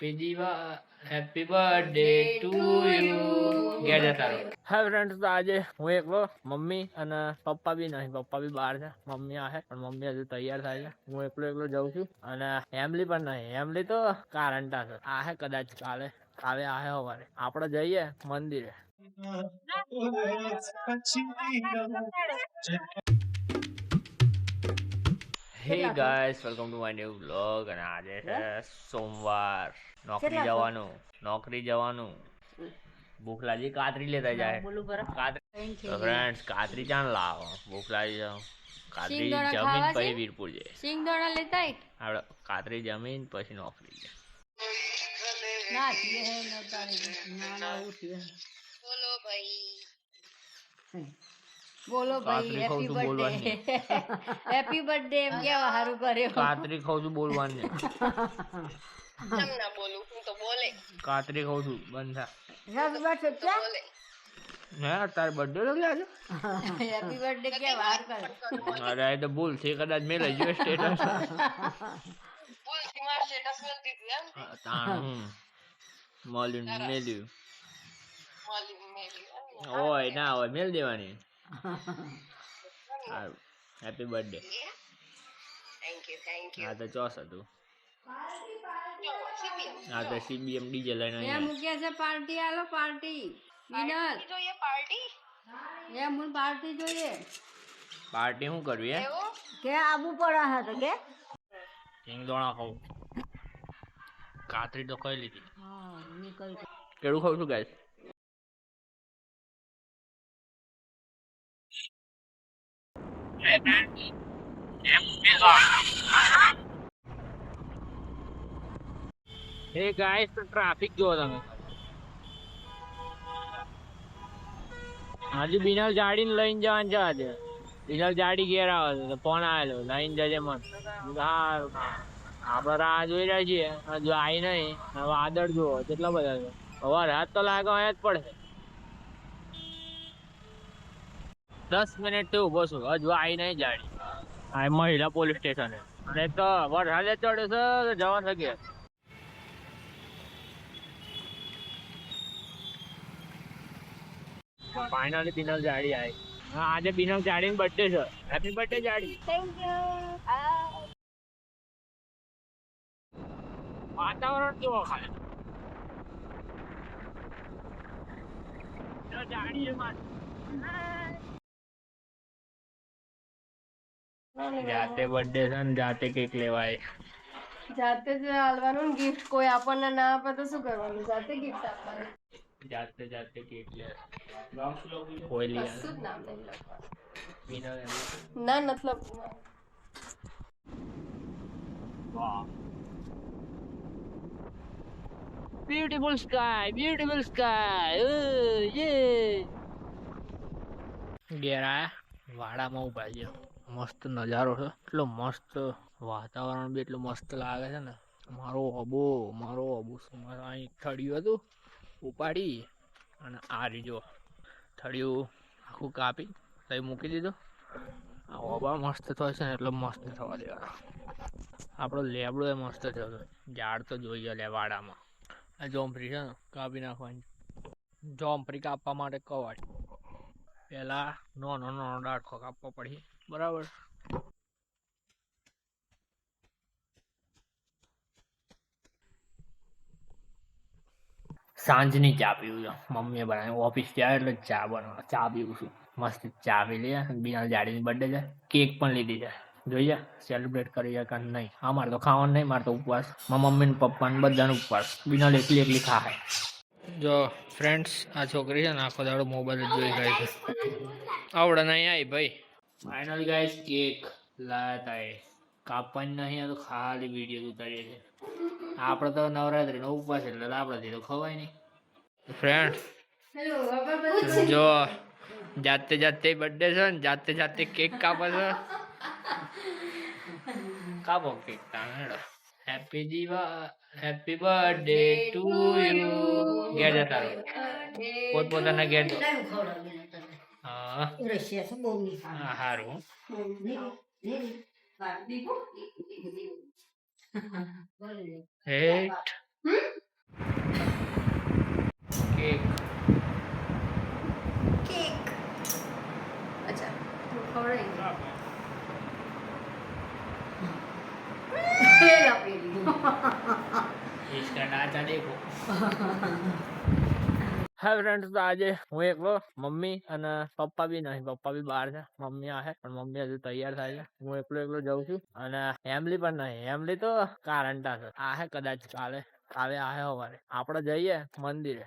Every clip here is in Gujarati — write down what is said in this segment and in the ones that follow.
Happy Diva happy birthday to you ઘેર જતા રહો? હા ફ્રેન્ડ્સ તો આજે હું એકલો મમ્મી અને પપ્પા બી નહીં પપ્પા બી બહાર છે. મમ્મી આ પણ મમ્મી હજુ તૈયાર થાય છે. હું એકલો એકલો જાઉં છું અને એમલી પણ નહીં. એમલી તો કારંટા છે. આ કદાચ કાલે કાલે આ સવારે. આપણે જઈએ મંદિરે. Hey guys welcome to my new vlog અને આજે છે સોમવાર. નોકરી જવાનું નોકરી જવાનું. ભૂખ લાગી કાતરી લેતા જાય. કાતરી તો ફ્રેન્ડ્સ કાતરી ચાણ લાવો. ભૂખ લાગી જાવ કાતરી જમીન પછી? વીરપુર જાય. સિંગદાણા લેતા આય. આપણે કાતરી જમીન પછી નોકરી જાય. ના હે. બોલો ભાઈ ખાઉં હેપી છું, બર્થડે બોલવાની. હેપી બર્થડે એમ કેવા હારું કર્યો કાતરી ખાઉં છું બોલવાની. કાતરી ખાઉં છું બંધ થા. હે તાર બર્થડે લગી આજે? હેપી બર્થડે કે વાર કર. અરે આ તો ભૂલ છે કદાચ મેં લઈ ગયો સ્ટેટસ તાણ હું મળ્યું ને મેલ્યું. હોય ના હોય મેલ દેવાની. હેપી બર્થડે હા તો ચોસ હતું. હા તો સીબીએમ ડીજે લઈને અહીંયા. મૂક્યા છે પાર્ટી આલો પાર્ટી. વિનર એ હું પાર્ટી જોઈએ. પાર્ટી શું કરવી હે? કે આબુ પડે હા તો કે? સિંગદોણા ખાવ. કાતરી તો કઈ લીધી. હા નીકળી કેળું ખાઉં છું ગાઈસ હે ગાઈસ ટ્રાફિક જો તમે. હજુ બિનલ જાડીને લઈને જવાનું છે આજે. બિનલ જાડી ઘેર આવે છે ફોન આવેલો, લઈને જજે મન. હા આપણે રાહ જોઈ રહ્યા છીએ, હજુ આવી નહીં. વાદળ જુઓ, કેટલા બધા છે. હવે રાત તો લાગે, અહીંયા જ પડશે. દસ મિનિટથી ઊભો છું. હજુ આવી નહીં જાણી આ મહિલા પોલીસ સ્ટેશન. અને તો વરસાદે ચડે છે તો જવા શકીએ ફાઇનલી બિનલ જાડી આવી હા આજે બિનલ જાડી બર્થડે છે. હેપી બર્થડે જાડી વાતાવરણ કેવો ખાલી જાડી એ મારી જાતે બર્થડે છે ને જાતે કેક લેવાય. જાતે જ આલવાનું ગિફ્ટ કોઈ આપણને ના આપે તો શું કરવાનું? જાતે ગિફ્ટ આપવાનું. જાતે જાતે કેક લે. કોઈ લે નામ ના મતલબ વાહ. બ્યુટીફુલ સ્કાય બ્યુટીફુલ સ્કાય યે ઘેર આયા વાડામાં ઊભા છે મસ્ત નજારો છે. એટલો મસ્ત વાતાવરણ બી એટલું મસ્ત લાગે છે ને. મારો અબો મારો અબો મારે અહીં થળિયું હતું, ઉપાડી અને આ રીજો થળિયું આખું કાપી, તઈ મૂકી દીધું. આ ઓબા મસ્ત થયો છે ને, એટલો મસ્ત થવા દેવાનો. આપણો લેબડો એ મસ્ત થયો હતો ઝાડ તો જોઈએ લે વાડામાં આ જોમફરી છે ને, કાપી નાખવાની. જોમફરી કાપવા માટે કવાડ પહેલાં નાનો નાનો ડાળખો કાપવો પડી બરાબર. સાંજની ચા પીવું છું. મમ્મીએ બનાવી ઓફિસ ગયા એટલે ચા બનાવ ચા પીવું છું. મસ્ત ચા પી લઈએ. બીના જાડીની બર્થડે છે. કેક પણ લીધી છે. જોઈએ સેલિબ્રેટ કરી કે નહીં. હા, મારે તો ખાવાનું નહીં, મારે તો ઉપવાસ. મારા મમ્મી ને પપ્પા ને બધાનો ઉપવાસ. બીના એકલી એકલી ખાય. જો ફ્રેન્ડ્સ આ છોકરી છે ને, આખો દાડો મોબાઈલ જ જોઈ રહી છે. આવડે નહીં આવી ભાઈ. ફાઇનલ ગાઈસ કેક લાયા એ. કાપવાની નહીં તો ખાલી વીડિયો ઉતારીએ છે આપણે તો નવરાત્રીનો ઉપવાસ એટલે આપણાથી તો ખવાય નહીં. ફ્રેન્ડ જો જાતે જાતે બર્થડે છે ને જાતે જાતે કેક કાપો છે. કાપો કેક તાણ happy Diva happy birthday to you ઘેર જતા રહો. પોતપોતાના ઘેર રશિયા છે બહુ હા સારું હેટ કેક કેક અચ્છા તો ખવડાવી इसका नाचा देखो હા ફ્રેન્ડ્સ તો આજે હું એકલો મમ્મી અને પપ્પા બી નહીં, પપ્પા બી બહાર છે, મમ્મી આવે પણ મમ્મી હજુ તૈયાર થાય છે. હું એકલો એકલો જઉં છું અને એમલી પણ નહીં એમલી તો કારંટા છે. આહે કદાચ કાલે કાલે આહે હવારે આપણે જઈએ મંદિરે.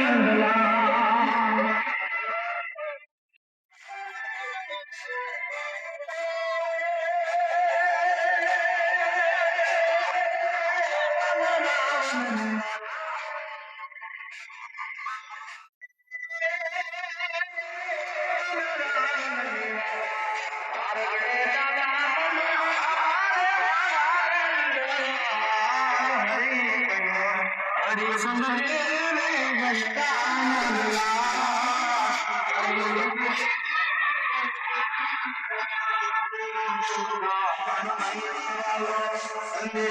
and. સરખે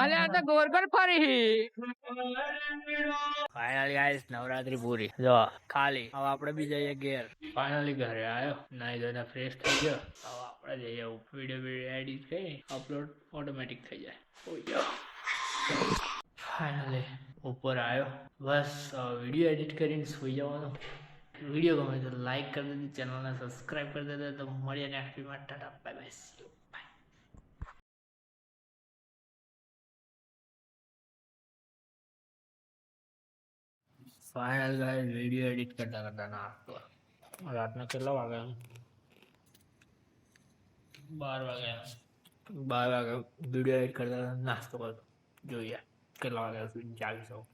આ તો ગોળ ફરી. ફાઇનલી ગાઈસ નવરાત્રી પૂરી. જો ખાલી. હવે આપણે બી જઈએ ઘેર. ફાઇનલી ઘરે આવ્યો નાઈ ધોઈને ફ્રેશ થઈ ગયો. હવે આપણે જઈએ. વીડિયો વીડિયો એડિટ કરી અપલોડ ઓટોમેટિક થઈ જાય. ઓયો ફાઇનલી ઉપર આવ્યો બસ વીડિયો એડિટ કરીને સુઈ જવાનો. વીડિયો ગમે તો લાઈક કરી દેજો ચેનલને સબસ્ક્રાઈબ કરી દેજો તો મળીએ નેક્સ્ટ વિડીયોમાં Tata bye bye final guys video edit કરતા કરતા નાસ્તો. રાતના કેટલા વાગ્યા બાર વાગ્યા બાર વાગે વીડિયો એડિટ કરતા કરતા નાસ્તો કરતો. જોઈએ કેટલા વાગ્યા સુધી જાગી શકું